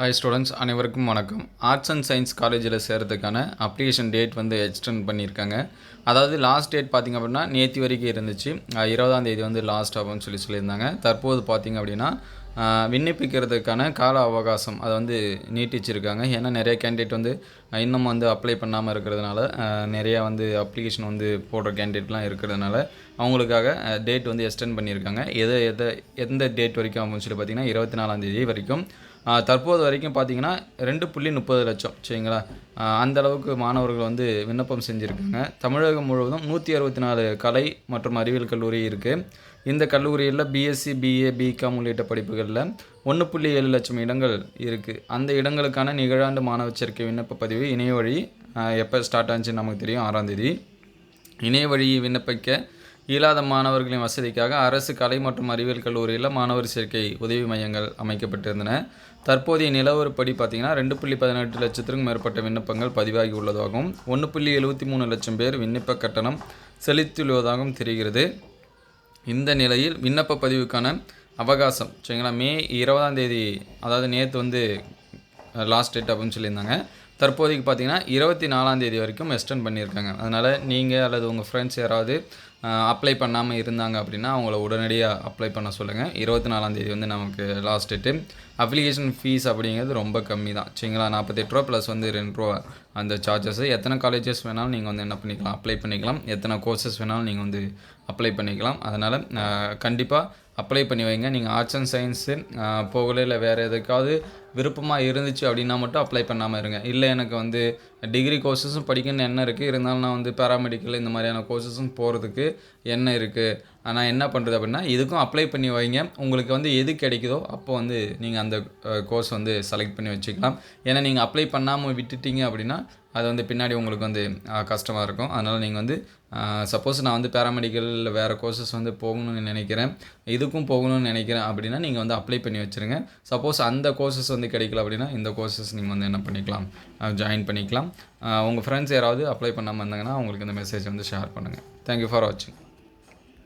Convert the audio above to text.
Hi students அனைவருக்கும் வணக்கம். Arts and science காலேஜில் சேர்கிறதுக்கான அப்ளிகேஷன் டேட் வந்து எக்ஸ்டெண்ட் பண்ணியிருக்காங்க. அதாவது லாஸ்ட் டேட் பார்த்திங்க அப்படின்னா நேற்று வரைக்கும் இருந்துச்சு. இருபதாம் தேதி வந்து லாஸ்ட் ஆகும்னு சொல்லி சொல்லியிருந்தாங்க. தற்போது பார்த்திங்க அப்படின்னா விண்ணப்பிக்கிறதுக்கான கால அவகாசம் அதை வந்து நீட்டிச்சிருக்காங்க. ஏன்னா நிறைய கேண்டிடேட் வந்து இன்னும் வந்து அப்ளை பண்ணாமல் இருக்கிறதுனால நிறையா வந்து அப்ளிகேஷன் வந்து போடுற கேண்டிடேட்லாம் இருக்கிறதுனால அவங்களுக்காக டேட் வந்து எக்ஸ்டெண்ட் பண்ணியிருக்காங்க. எதை எதை எந்த டேட் வரைக்கும் அப்படின்னு சொல்லி பார்த்தீங்கன்னா இருபத்தி நாலாம் தேதி வரைக்கும். தற்போது வரைக்கும் பார்த்தீங்கன்னா ரெண்டு புள்ளி முப்பது லட்சம் சரிங்களா? அந்த அளவுக்கு மாணவர்கள் வந்து விண்ணப்பம் செஞ்சுருக்காங்க. தமிழகம் முழுவதும் நூற்றி அறுபத்தி நாலு கலை மற்றும் அறிவியல் கல்லூரி இருக்குது இந்த கல்லூரியில் பிஎஸ்சி பிஏ பிகாம் உள்ளிட்ட படிப்புகளில் ஒன்று புள்ளி ஏழு லட்சம் இடங்கள் இருக்குது அந்த இடங்களுக்கான நிகழாண்டு மாணவ சேர்க்கை விண்ணப்ப பதிவு இணைய வழி எப்போ ஸ்டார்ட் ஆச்சுன்னு நமக்கு தெரியும் ஆறாம் தேதி. இணைய வழி விண்ணப்பிக்க இயலாத மாணவர்களின் வசதிக்காக அரசு கலை மற்றும் அறிவியல் கல்லூரியில் மாணவர் சேர்க்கை உதவி மையங்கள் அமைக்கப்பட்டிருந்தன. தற்போதைய நிலவரப்படி பார்த்தீங்கன்னா ரெண்டு புள்ளி பதினெட்டு லட்சத்திற்கும் மேற்பட்ட விண்ணப்பங்கள் பதிவாகி உள்ளதாகவும் ஒன்று புள்ளி எழுபத்தி மூணு லட்சம் பேர் விண்ணப்ப கட்டணம் செலுத்தியுள்ளதாகவும் தெரிகிறது. இந்த நிலையில் விண்ணப்ப பதிவுக்கான அவகாசம் சரிங்களா மே இருபதாம் தேதி அதாவது நேற்று வந்து லாஸ்ட் டேட் அப்படின்னு சொல்லியிருந்தாங்க. தற்போதைக்கு பார்த்தீங்கன்னா இருபத்தி நாலாந்தேதி வரைக்கும் எக்ஸ்டெண்ட் பண்ணியிருக்காங்க. அதனால் நீங்கள் அல்லது உங்கள் ஃப்ரெண்ட்ஸ் யாராவது அப்ளை பண்ணாமல் இருந்தாங்க அப்படின்னா அவங்கள உடனடியாக அப்ளை பண்ண சொல்லுங்கள் இருபத்தி நாலாந்தேதி வந்து நமக்கு லாஸ்ட் டேட்டு அப்ளிகேஷன் ஃபீஸ் அப்படிங்கிறது ரொம்ப கம்மி தான். சரிங்களா? நாற்பத்தெட்டு ரூபா ப்ளஸ் வந்து ரெண்டு ரூபா அந்த சார்ஜஸ் எத்தனை காலேஜஸ் வேணாலும் நீங்கள் வந்து என்ன பண்ணிக்கலாம்? அப்ளை பண்ணிக்கலாம். எத்தனை கோர்சஸ் வேணாலும் நீங்கள் வந்து அப்ளை பண்ணிக்கலாம். அதனால் கண்டிப்பாக அப்ளை பண்ணி வைங்க. நீங்கள் ஆர்ட்ஸ் அண்ட் சயின்ஸு போகல இல்லை வேறு எதுக்காவது விருப்பமாக இருந்துச்சு அப்படின்னா மட்டும் அப்ளை பண்ணாமல் இருங்க. இல்லை எனக்கு வந்து டிகிரி கோர்சஸும் படிக்கணும்னு என்ன இருக்குது இருந்தாலும் நான் வந்து பேராமெடிக்கல் இந்த மாதிரியான கோர்சஸும் போகிறதுக்கு என்ன இருக்குது நான் என்ன பண்ணுறது அப்படின்னா இதுக்கும் அப்ளை பண்ணி வைங்க. உங்களுக்கு வந்து எது கிடைக்குதோ அப்போ வந்து நீங்கள் அந்த கோர்ஸ் வந்து செலக்ட் பண்ணி வச்சுக்கலாம். ஏன்னா நீங்கள் அப்ளை பண்ணாமல் விட்டுட்டீங்க அப்படின்னா அது வந்து பின்னாடி உங்களுக்கு வந்து கஷ்டமாக இருக்கும். அதனால் நீங்கள் வந்து சப்போஸ் நான் வந்து பேராமெடிக்கல் இல்லை வேறு கோர்சஸ் வந்து போகணும்னு நினைக்கிறேன். இதுக்கும் போகணும்னு நினைக்கிறேன் அப்படின்னா நீங்கள் வந்து அப்ளை பண்ணி வச்சுருங்க. சப்போஸ் அந்த கோர்சஸ் வந்து கிடைக்கல அப்படின்னா இந்த கோர்சஸ் நீங்கள் வந்து என்ன பண்ணிக்கலாம்? ஜாயின் பண்ணிக்கலாம். உங்கள் ஃப்ரெண்ட்ஸ் யாராவது அப்ளை பண்ணாமல் இருந்தாங்கன்னா அவங்களுக்கு இந்த மெசேஜ் வந்து ஷேர் பண்ணுங்கள் தேங்க்யூ ஃபார் வாட்சிங்